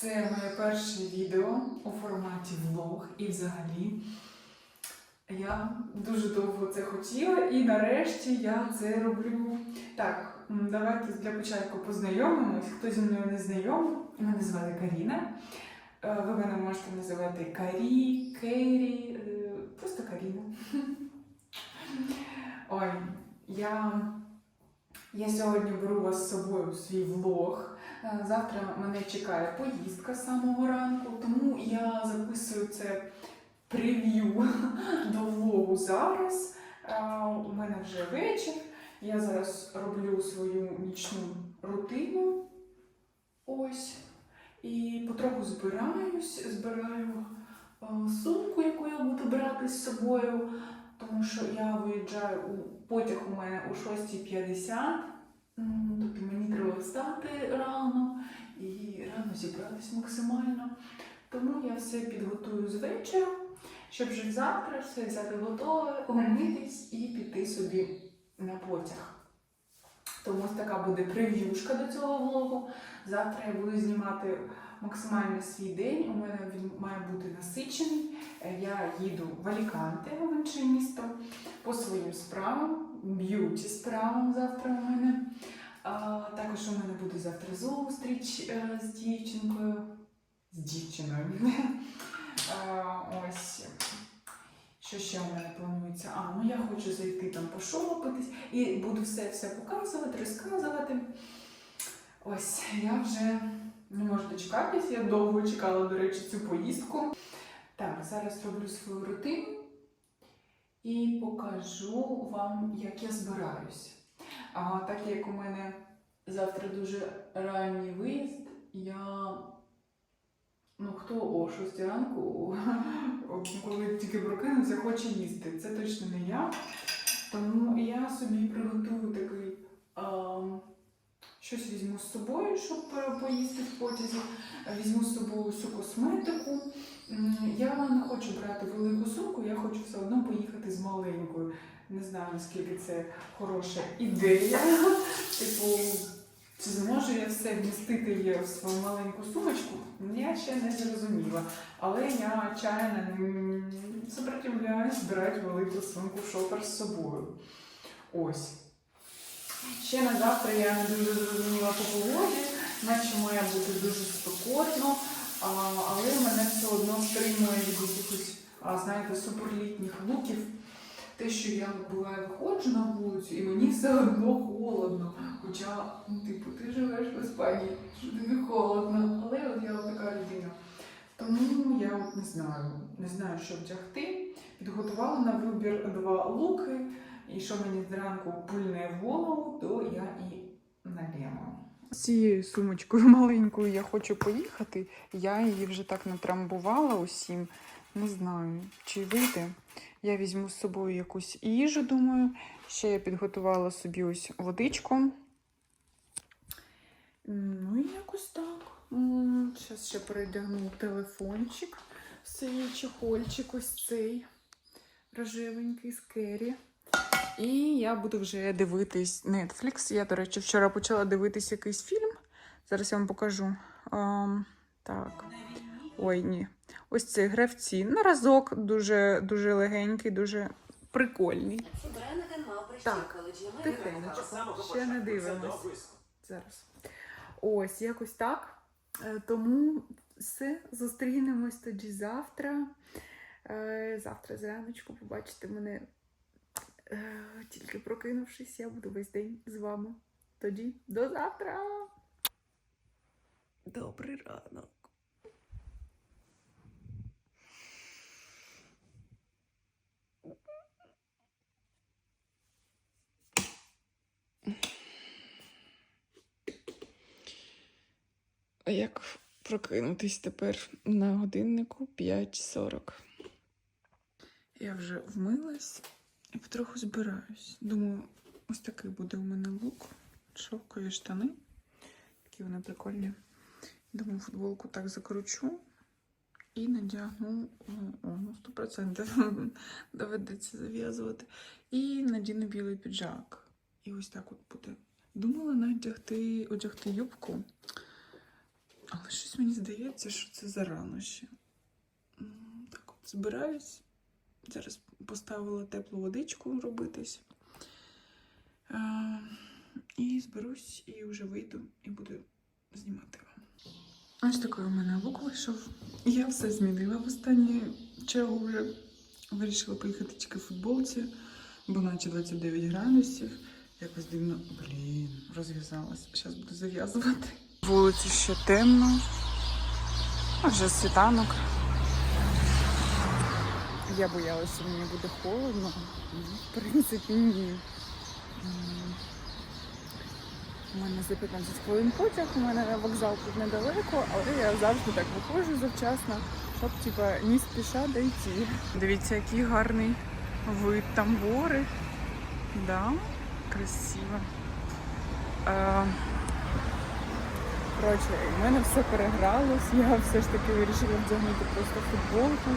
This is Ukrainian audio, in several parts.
Це моє перше відео у форматі влог і взагалі. Я дуже довго це хотіла і нарешті я це роблю. Так, давайте для початку познайомимось. Хто зі мною не знайомий, мене звати Каріна. Е, Ви мене можете називати Карі, Кері, е, просто Каріна. Ой, я, я сьогодні беру вас з собою у свій влог. Е, Завтра мене чекає поїздка з самого ранку, тому я записую це прев'ю до влогу зараз. Е, У мене вже вечір. Я зараз роблю свою нічну рутину. Ось. І потроху збираюсь, збираю е, сумку, яку я буду брати з собою, тому що я виїжджаю у потяг у мене о 6.50. Тобто мені треба встати рано і рано зібратись максимально. Тому я все підготую з вечора, щоб вже завтра все взяти готове, умитись і піти собі на потяг. Тому ось така буде прев'юшка до цього влогу. Завтра я буду знімати максимально свій день. У мене він має бути насичений. Е, Я їду в Аліканте, в інше місто, по своїм справам, б'юті справам завтра у мене. А, також у мене буде завтра зустріч е, з дівчинкою. З дівчиною. А, ось. Що ще у мене планується? А, ну я хочу зайти там пошопитись і буду все все показувати, розказувати. Ось, я вже не можу дочекатись, я довго чекала, до речі, цю поїздку. Так, зараз роблю свою рутину і покажу вам, як я збираюсь. А так як у мене завтра дуже ранній виїзд, я. Ну, хто о 6 ранку, коли тільки прокинувся, хоче їсти. Це точно не я. Тому я собі приготую такий. Щось візьму з собою, щоб е, поїсти в потязі. Візьму з собою всю косметику. Я не хочу брати велику сумку, я хочу все одно поїхати з маленькою. Не знаю, наскільки це хороша ідея. Типу, чи зможу я все вмістити в свою маленьку сумочку? Я ще не зрозуміла. Але я чайно сопротивляюсь брати велику сумку в шопер з собою. Ось. Ще на завтра я не дуже зрозуміла по погоді, наче має бути дуже спекотно, але мене все одно стримує від якихось, знаєте, суперлітніх луків. Те, що я була виходжу на вулицю, і мені все одно холодно. Хоча, ну, типу, ти живеш в Іспанії, що тобі холодно. Але от я така людина. Тому я от не знаю, не знаю, що вдягти. Підготувала на вибір два луки. І що мені зранку пульне в голову, то я і надіну. З цією сумочкою маленькою я хочу поїхати. Я її вже так натрамбувала усім. Не знаю, чи вийде. Я візьму з собою якусь їжу, думаю. Ще я підготувала собі ось водичку. Ну і якось так. Зараз ще передягну телефончик, цей чехольчик, ось цей рожевенький з Кері. І я буду вже дивитись Netflix. Я, до речі, вчора почала дивитись якийсь фільм. Зараз я вам покажу. Ам, так. Ой, ні. Ось це гравці. На разок дуже, дуже легенький, дуже прикольний. Так, Тихенечко. Ще не дивимось. Зараз. Ось, якось так. Е, Тому все, зустрінемось тоді завтра. Е, Завтра зраночку побачите мене. Е, Тільки прокинувшись, я буду весь день з вами. Тоді до завтра. Добрий ранок. А як прокинутись тепер на годиннику 5.40? Я вже вмилась і потроху збираюсь. Думаю, ось такий буде у мене лук. Шовкові штани. Такі вони прикольні. Думаю, футболку так закручу і надягну о, ну 100% доведеться зав'язувати. І надіну білий піджак. І ось так от буде Думала надягти, одягти юбку, але щось мені здається, що це зарано ще. Так от збираюсь. Зараз поставила теплу водичку робитись. І зберусь, і вже вийду, і буду знімати вам. Ось такий у мене лук вийшов. Я все змінила в останню чергу вже. Вирішила поїхати тільки в футболці, бо наче 29 градусів. Якось дивно, блін, розв'язалась. Зараз буду зав'язувати. Вулиці ще темно. А Вже світанок. Я боялася, що мені буде холодно. В принципі, ні. У мене за 15 хвилин потяг, у мене вокзал тут недалеко, але я завжди так виходжу завчасно, щоб типа не спіша дойти. Дивіться, який гарний вид, там гори. Да, красиво. Е, Коротше, в мене все перегралось, я все ж таки вирішила вдягнути просто футболку,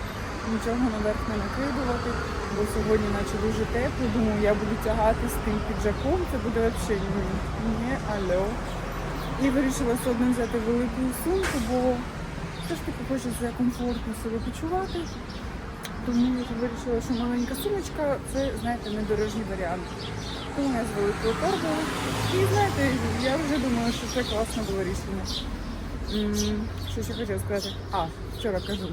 нічого наверх не накидувати, бо сьогодні наче дуже тепло, думаю, я буду тягати з тим піджаком, це буде взагалі ні, алло. І вирішила одно взяти велику сумку, бо все ж таки хочеться комфортно себе почувати. Тому я вирішила, що маленька сумочка це, знаєте, недорожній варіант. Тому я з великою торбою. І знаєте, я вже думала, що це класне було рішення. Що ще хотіла сказати? А, вчора кажу.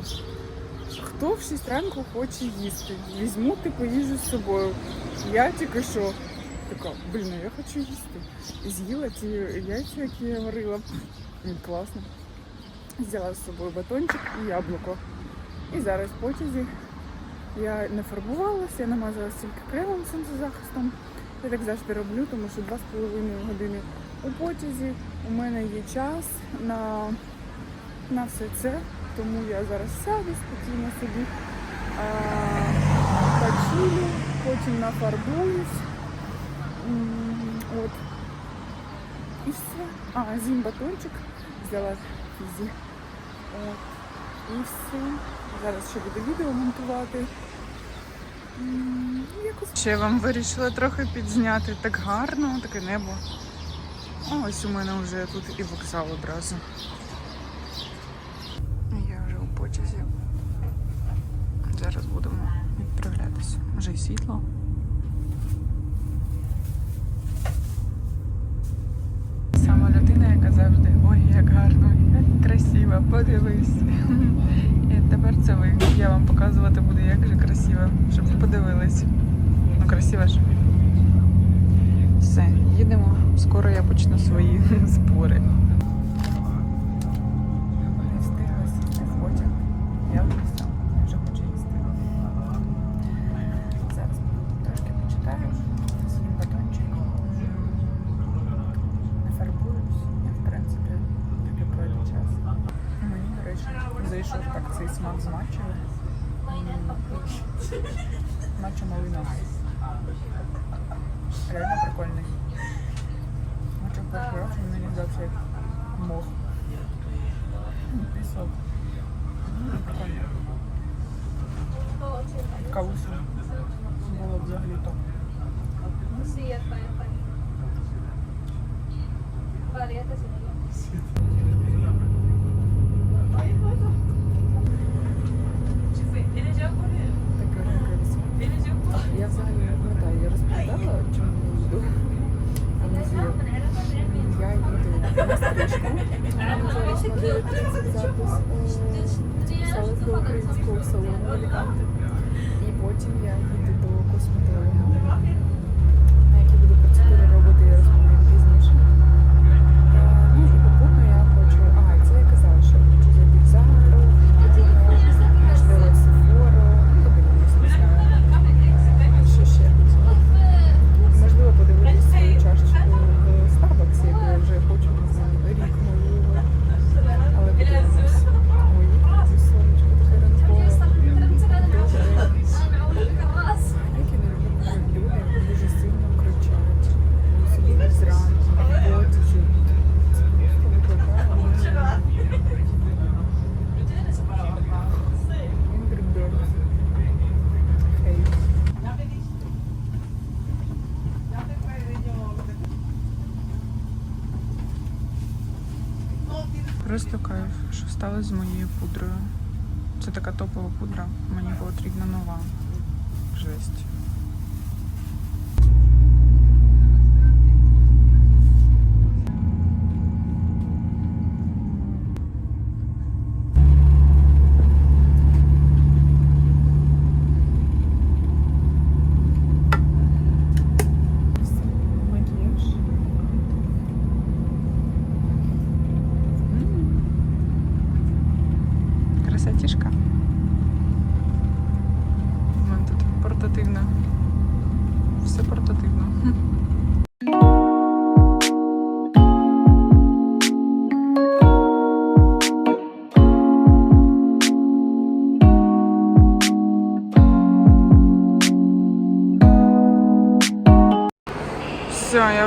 Хто в 6 ранку хоче їсти? Візьму типу їжу з собою. Я тільки що така, блін, я хочу їсти. І з'їла ті яйця, які я варила. Класно. Взяла з собою батончик і яблуко. І зараз в потязі я не фарбувалася, я намазалася тільки кремом сонцезахистом. Я так завжди роблю, тому що 2,5 години у потязі. У мене є час на, на все це, тому я зараз сяду спокійно собі, почилю, потім нафарбуюсь. От. І все. А, зім батончик взяла фізі. От. І все. Зараз ще буду відео монтувати. Якось ще вам вирішила трохи підзняти. Так гарно, таке небо. Ось у мене вже тут і вокзал одразу. Потязі. Зараз будемо відправлятися. Вже й світло. Сама людина, яка завжди ой, як гарно, як красиво, подивись. І тепер це ви. Я вам показувати буду, як же красиво, щоб ви подивились. Ну, красиво ж. Все, їдемо. Скоро я почну свої збори. Не встигла сісти в потяг. Я вже все, я вже хочу їсти. Зараз трошки почитаю, свій батончик. Не фарбуюсь, я в принципі таки пройде час. Мені, до речі, зайшов так цей смак з матчою. Матча малина. Реально прикольний. Матча перший він як мох. Пісок. Кавусю. Було взагалі то. Сіє, fine, fine. Vale, ya te sigo. Таке ринка Я взагалі не пам'ятаю, я розповідала, чому я їду. Але я їду на стрижку. Зараз на 9.30 запис у селищного українського салону Аліканте. І потім я їду до косметолога, на якій буду процедури робити, я розповім пізніше. Е, Ну і попутно я хочу. А, і це я казала, що я хочу зайти в Зару, можливо, Сефору, ну подивимось, не знаю. Що ще? Можливо, подивитися свою чашечку в Starbucks, яку я вже хочу не знаю, рік мою. Але подивимось. Ой, яке сонечко таке ранкове. Добре. Які не люблю люди. Просто кайф, що сталося з моєю пудрою. Це така топова пудра, мені потрібна нова.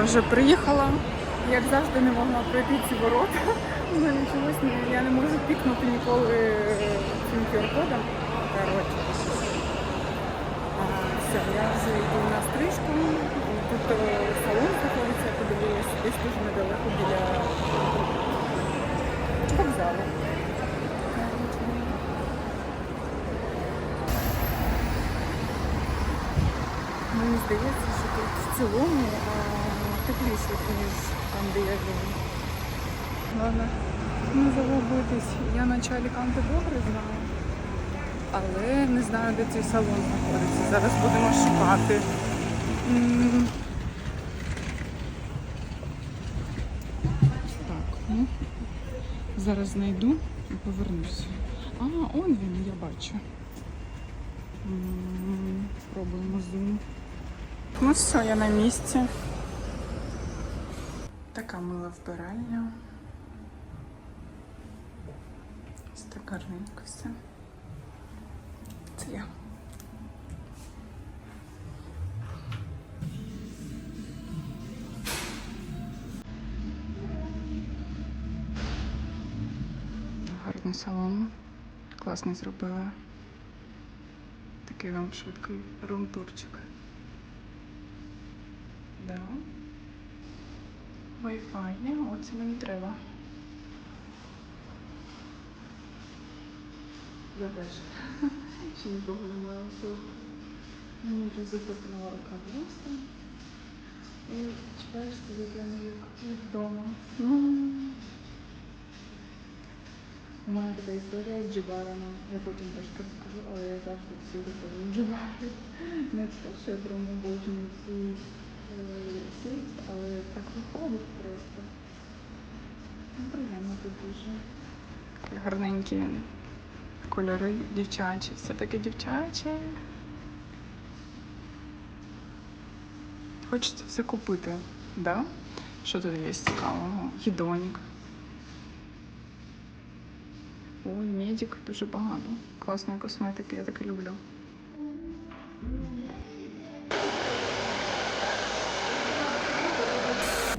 Вже приїхала. Як завжди не могла пройти ці ворота. У мене я не можу пікнути ніколи е, цим QR-кодом. Все, я вже йду на стрижку. Тут е, салон знаходиться, я подивилася, десь дуже недалеко біля вокзалу. Мені здається, що тут в цілому а, тепліше, ніж там, де я живу. Ладно, не загубитись. Я наче Аліканте добре знаю, але не знаю, де цей салон знаходиться. Зараз будемо шукати. Так, ну, зараз знайду і повернуся. А, он він, я бачу. М, Спробуємо зум. Ну все, я на місці. Така мила вбиральня. Ось так все. Це я. Гарний салон. Класний зробила. Такий вам швидкий румтурчик. Да. Wi-Fi, не? Оце мені треба. Забеж. Ще нікого немає. тут. Мені вже запропонувала каву. І чекаєш прямо як як вдома. Ну. У мене така історія з джибарами. Я потім теж розкажу, але я завжди всюди кажу джибари. Не те, що я прям обожнюю цю е, але так виходить просто. Ну, приємно тут дуже. Гарненькі кольори дівчачі. Все таке дівчаче. Хочеться все купити, да? Що тут є цікавого? Гідонік. Ой, медик дуже багато. Класної косметики, я таке люблю.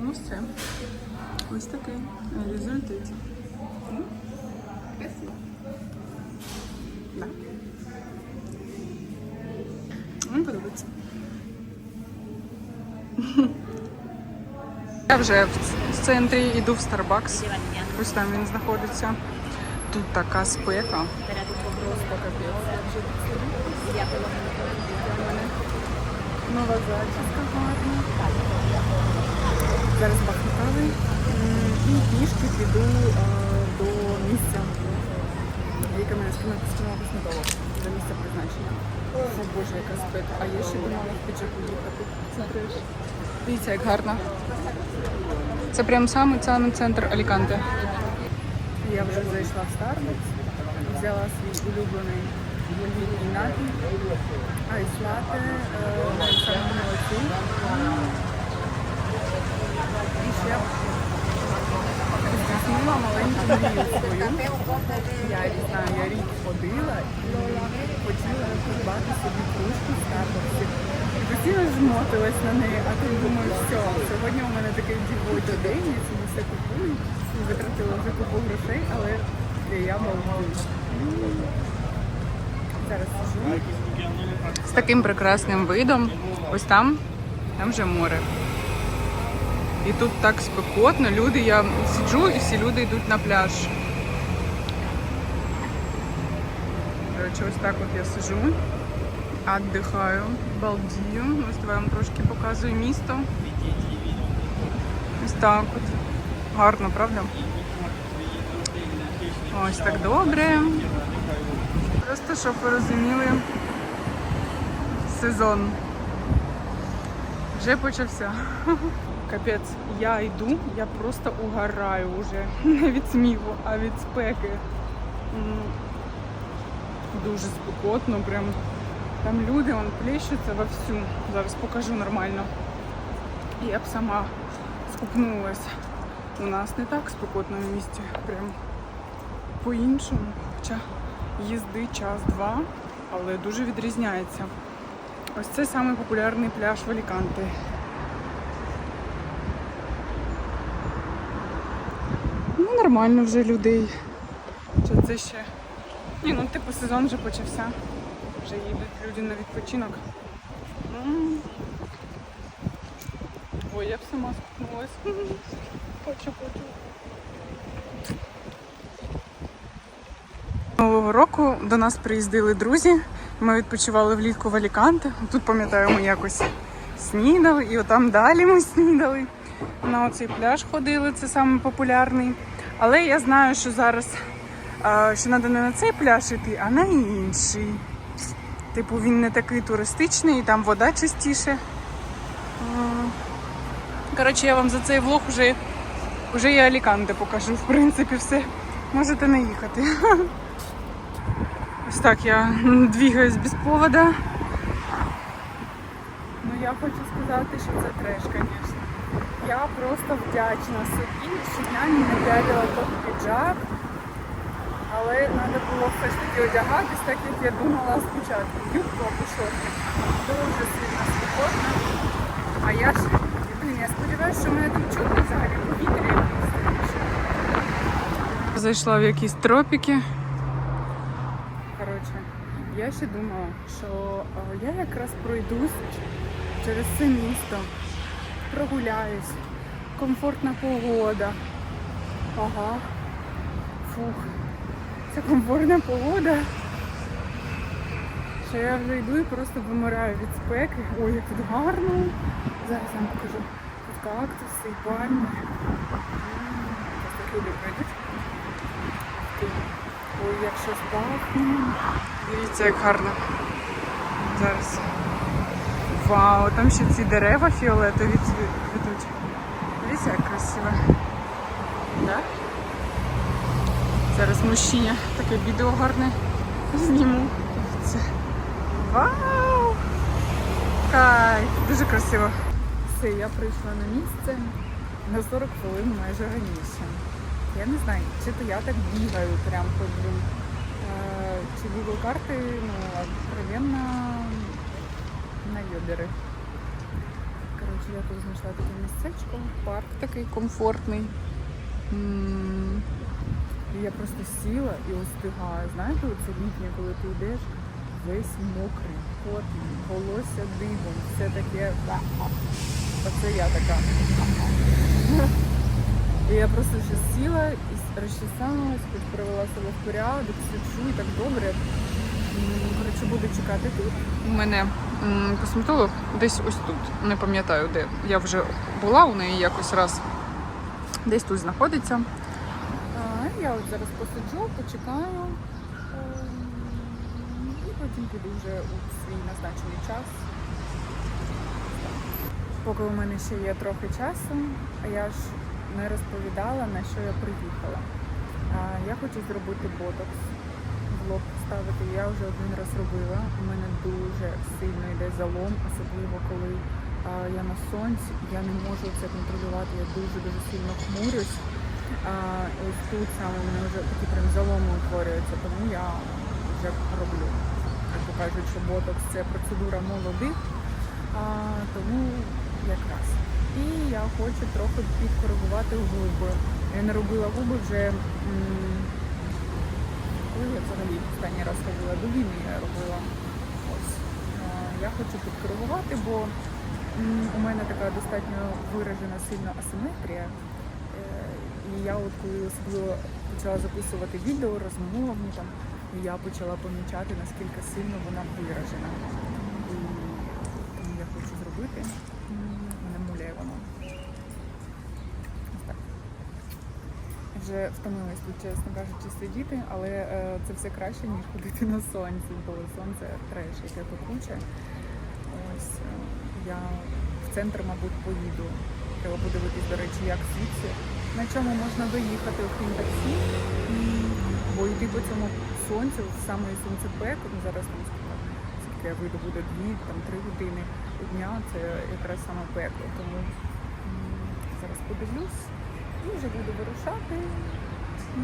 Ну все. Ось такий результат. Красиво. Да. Мені подобається. Я вже в центрі йду в Starbucks. Ось там він знаходиться. Тут така спека. Нова зачіска гарна. Зараз бахну кави. І пішки піду до місця, яке мене скинула косметолог. До місця призначення. О боже, яка спека. А я ще думала в піджаку їхати. Дивіться, як гарно. Це прям самий самий центр Аліканте. Я вже зайшла в Starbucks, взяла свій улюблений літній напій, айс-латте, е, саму молоцю. І ще. Я не знаю, я рік ходила і хотіла придбати собі кружку в Старбаксі. І постійно жмотилась на неї, а тут думаю, все, сьогодні у мене такий дівочий день, я собі все купую, витратила вже купу грошей, але я молодець. Зараз сижу. З таким прекрасним видом. Ось там, там вже море. І тут так спекотно. Люди, я сиджу і всі люди йдуть на пляж. Коротше, ось так от я сижу, віддихаю, балдію. Ось давай вам трошки показую місто. Ось так от. Гарно, правда? Ось так добре. Просто щоб ви розуміли, сезон вже почався. Капець, я йду, я просто угораю вже. Не від сміху, а від спеки. Дуже спекотно, прям там люди вон плещуться вовсю. Зараз покажу нормально. Я б сама скупнулась. У нас не так спекотно в місті, прям по-іншому. Хоча їзди час-два, але дуже відрізняється. Ось це самий пляж в Аліканте. Ну, нормально вже людей. Чи це ще. Ні, ну типу сезон вже почався. Вже їдуть люди на відпочинок. Ой, я б сама скупнулась. Хочу, хочу. Нового року до нас приїздили друзі. Ми відпочивали влітку в Аліканте. Тут пам'ятаю, ми якось снідали, і отам далі ми снідали. На оцей пляж ходили, це популярний. Але я знаю, що зараз що треба не на цей пляж йти, а на інший. Типу він не такий туристичний, і там вода чистіше. Коротше, я вам за цей влог вже, вже і Аліканте покажу, в принципі, все. Можете не їхати. Ось так я двигаюсь без повода. Ну я хочу сказати, що це треш, звісно. Я просто вдячна собі, що я не напялила той піджак. Але треба було все ж таки одягатись, так як я думала спочатку. Юбку або шорти. Дуже сильно спекотно. А я ж, я сподіваюся, що мене тут чутно взагалі повітря. Зайшла в якісь тропіки. Коротше, я ще думала, що е, я якраз пройдусь через це місто, прогуляюсь, комфортна погода. Ага. Фух. Це комфортна погода. Що я вже йду і просто вимираю від спеки. Ой, як тут гарно. Зараз я вам покажу. Тут кактуси і пальми. Так люди пройдуть. Ой, як щось пахне. Дивіться, як гарно. Зараз. Вау, там ще ці дерева фіолетові цвітуть. Дивіться, як красиво. Да? Зараз мужчині таке відео гарне зніму. Дивіться. Вау! Кайф! Дуже красиво. Все, я прийшла на місце на 40 хвилин майже раніше. Я не знаю, чи то я так бігаю прям по. Е, Чи Google карти, ну, откровенно на. Коротше, я тут знайшла таке місцечко, парк такий комфортний. М, я просто сіла і остигаю. Знаєте, оце літнє, коли ти йдеш, весь мокрий, потний, волосся дибом, все таке. Оце я така. І я просто ще сіла і розчесалась, хоч привела себе в порядок, сиджу і так добре. Коротше, буду чекати тут. У мене косметолог десь ось тут. Не пам'ятаю де. Я вже була у неї якось раз. Десь тут знаходиться. А, я от зараз посиджу, почекаю. ем, І потім піду вже у свій назначений час. Поки у мене ще є трохи часу, а я ж не розповідала, на що я приїхала. Я хочу зробити ботокс, влог поставити. Я вже один раз робила. У мене дуже сильно йде залом, особливо коли а, я на сонці, я не можу це контролювати, я дуже-дуже сильно хмурюсь. А, ось тут саме мене вже такі прям заломи утворюються, тому я вже роблю. Як кажуть, що ботокс це процедура молодих, а, тому якраз. І я хочу трохи підкоригувати губи. Я не робила губи вже. м, Коли я взагалі останній раз робила до війни я робила. Ось. Я хочу підкоригувати, бо у мене така достатньо виражена сильна асиметрія. Е, І я от коли особливо почала записувати відео, розмовні там, і я почала помічати, наскільки сильно вона виражена. Вже втомилась тут, чесно кажучи, сидіти, але е, це все краще, ніж ходити на сонці, коли сонце треш, яке пекуче. Ось е, я в центр, мабуть, поїду. Треба подивитись, до речі, як звідси. На чому можна доїхати, окрім таксі. Бо йти по цьому сонцю, саме сонцепек, ну зараз там скільки я вийду, буде дві, там три години дня, це якраз саме пекло. Тому зараз подивлюсь і вже буду вирушати.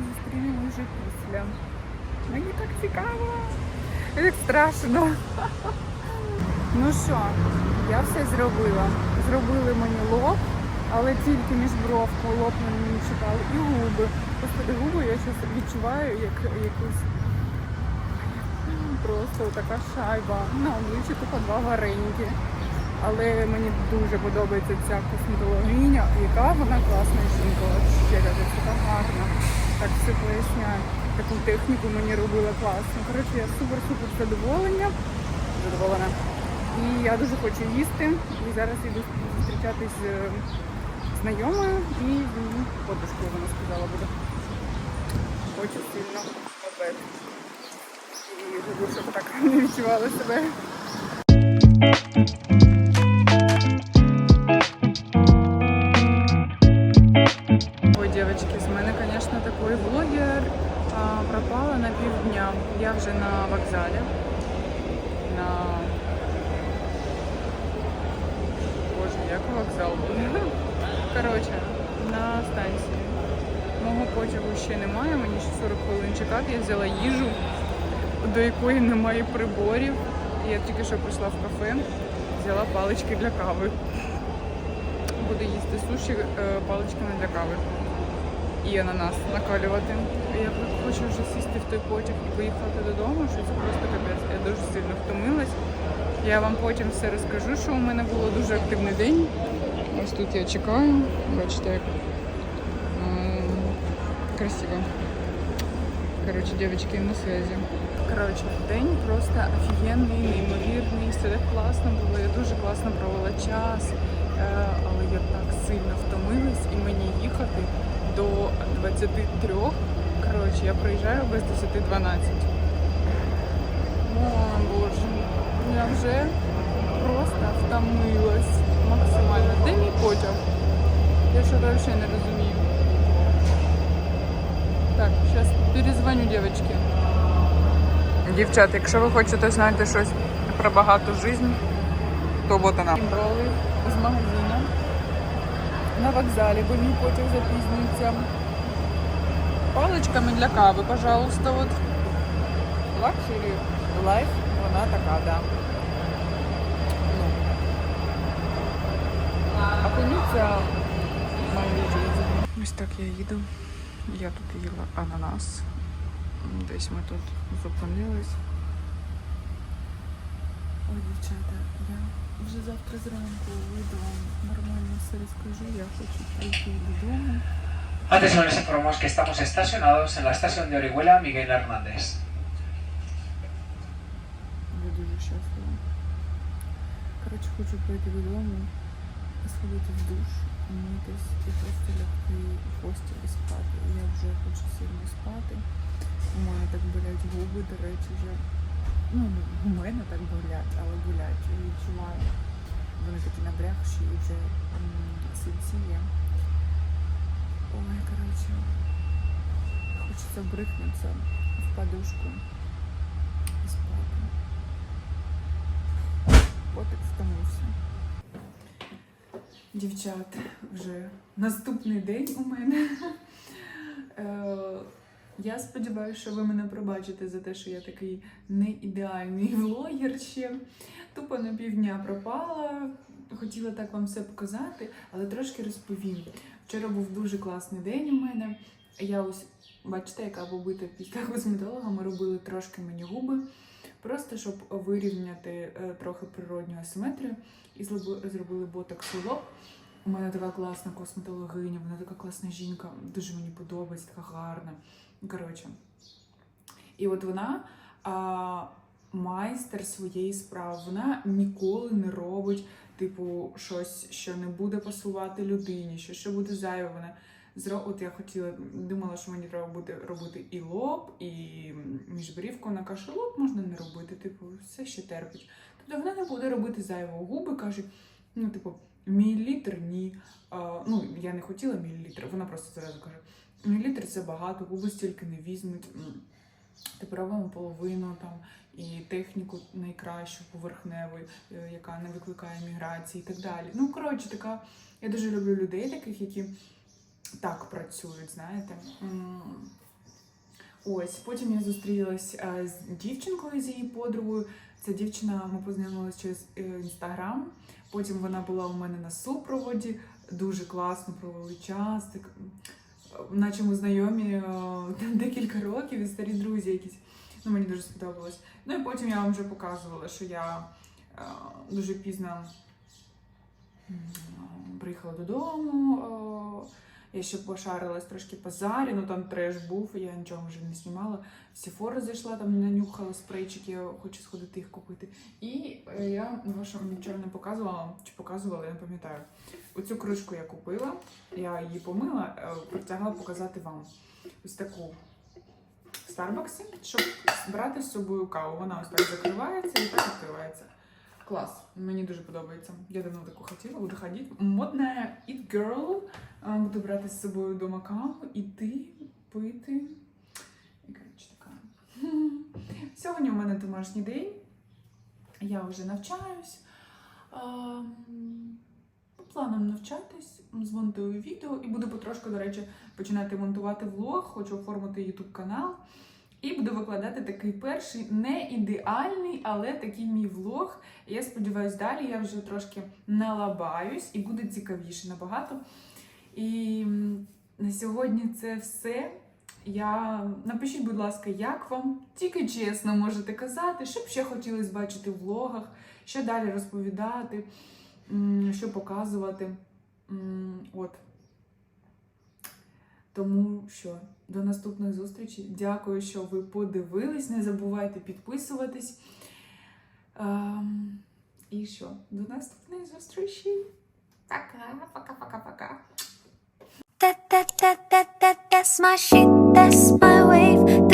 Зустрінемо вже після. Мені так цікаво. Так страшно. Ну що, я все зробила. Зробили мені лоб, але тільки між бровкою лоб мені не чекали. І губи. Господи, губи я щось відчуваю як якусь просто така шайба. На обличчі тупо два вареники. Але мені дуже подобається ця косметологиня, яка вона класна жінка. Раз, така гарна. Так все поясняю. Таку техніку мені робила класно. Коротше, я супер-супер задоволення. Задоволена. І я дуже хочу їсти. І зараз йду зустрічатись з е, знайомою і подружкою, вона сказала буде. Хочу сильно обед. І щоб так не відчувала себе. Коротше, на станції. Мого потягу ще немає, мені ще 40 хвилин чекати. Я взяла їжу, до якої немає приборів. Я тільки що прийшла в кафе, взяла палички для кави. Буду їсти суші е, паличками для кави. І ананас накалювати. Я хочу вже сісти в той потяг і поїхати додому, що це просто капець. Я дуже сильно втомилась. Я вам потім все розкажу, що у мене було дуже активний день. Ось тут я чекаю. Бачите, як красиво. Коротше, дівчатки, на связі. Коротше, день просто офігенний, неймовірний, все так класно було. Я дуже класно провела час, е, але я так сильно втомилась і мені їхати до 23. Коротше, я приїжджаю без 10-12. О, боже, я вже просто втомилась. Де мій потяг? Я що-то взагалі не розумію. Так, зараз перезвоню дівчатки. Дівчата, якщо ви хочете знати щось про багату життя, то от вона. Роли з магазину на вокзалі, бо мій потяг запізнюється. Паличками для кави, пожалуйста, от. Luxury Life, вона така, да. Ну. Окунуться в моїй. Ось так я їду. Я тут їла ананас. Десь ми тут зупинились. Ой, дівчата, я вже завтра зранку вийду вам нормально все розкажу. Я хочу прийти додому. Antes les informamos que estamos estacionados en la estación de Orihuela Miguel Hernández. Я дуже щаслива. Коротше, хочу прийти додому, сходити в душ, умитись і просто лягти в постілі спати. Я вже хочу сильно спати. У мене так болять губи, до речі, вже. Ну, у мене так болять, але болять. Я відчуваю. Вони такі набрякші і вже синці є. Ой, коротше, хочеться брикнутися в подушку і спати. Котик втомився. Дівчат, вже наступний день у мене. Е, Я сподіваюся, що ви мене пробачите за те, що я такий не ідеальний влогер ще. Тупо на півдня пропала. Хотіла так вам все показати, але трошки розповім. Вчора був дуже класний день у мене. Я ось, бачите, яка побита після косметолога. Ми робили трошки мені губи. Просто щоб вирівняти е, трохи природню асиметрію і зробили ботокс у лоб. У мене така класна косметологиня, вона така класна жінка, дуже мені подобається, така гарна. Коротше. І от вона а, майстер своєї справи. Вона ніколи не робить, типу, щось, що не буде пасувати людині, що, що буде зайве. Вона зро... От я хотіла, думала, що мені треба буде робити і лоб, і міжбрівку. Вона каже, лоб можна не робити, типу, все ще терпить. Тобто вона не буде робити зайвого губи, каже, ну, типу, мілілітр ні. А, ну, я не хотіла мілілітр, вона просто зразу каже, мілілітр це багато, губи стільки не візьмуть. Типу робимо половину там і техніку найкращу поверхневу, е, яка не викликає міграції і так далі. Ну, коротше, така. Я дуже люблю людей таких, які так працюють, знаєте. Ось, потім я зустрілась е, з дівчинкою, з її подругою. Ця дівчина, ми познайомилися через інстаграм. Потім вона була у мене на супроводі, дуже класно провели час. Так, наче ми знайомі е, декілька років і старі друзі якісь. Ну, мені дуже сподобалось. Ну і потім я вам вже показувала, що я е, дуже пізно приїхала додому. Я ще пошарилась трошки по зарі, ну там треш був, я нічого вже не знімала. В Сіфору зайшла, там нанюхала спрейчики, я хочу сходити їх купити. І е, я вашому нічого не показувала, чи показувала, я не пам'ятаю. Оцю кружку я купила, я її помила, е, притягла показати вам. Ось таку в Старбаксі, щоб брати з собою каву. Вона ось так закривається і так відкривається. Клас, мені дуже подобається. Я давно таку хотіла, буду ходити. Модна it girl. Буду брати з собою вдома каву, іти, пити. І коротше така. Сьогодні у мене домашній день. Я вже навчаюсь. А, м, По планам навчатись, змонтую відео і буду потрошку, до речі, починати монтувати влог, хочу оформити YouTube канал. І буду викладати такий перший, не ідеальний, але такий мій влог. Я сподіваюся, далі я вже трошки налабаюсь і буде цікавіше набагато. І на сьогодні це все. Я напишіть, будь ласка, як вам? Тільки чесно можете казати, що б ще хотілося бачити в влогах, що далі розповідати, що показувати. От. Тому що до наступних зустрічей. Дякую, що ви подивились. Не забувайте підписуватись. Ем, і що? До наступної зустрічі. Пока, пока, пока, пока. та, та, та, та, my that's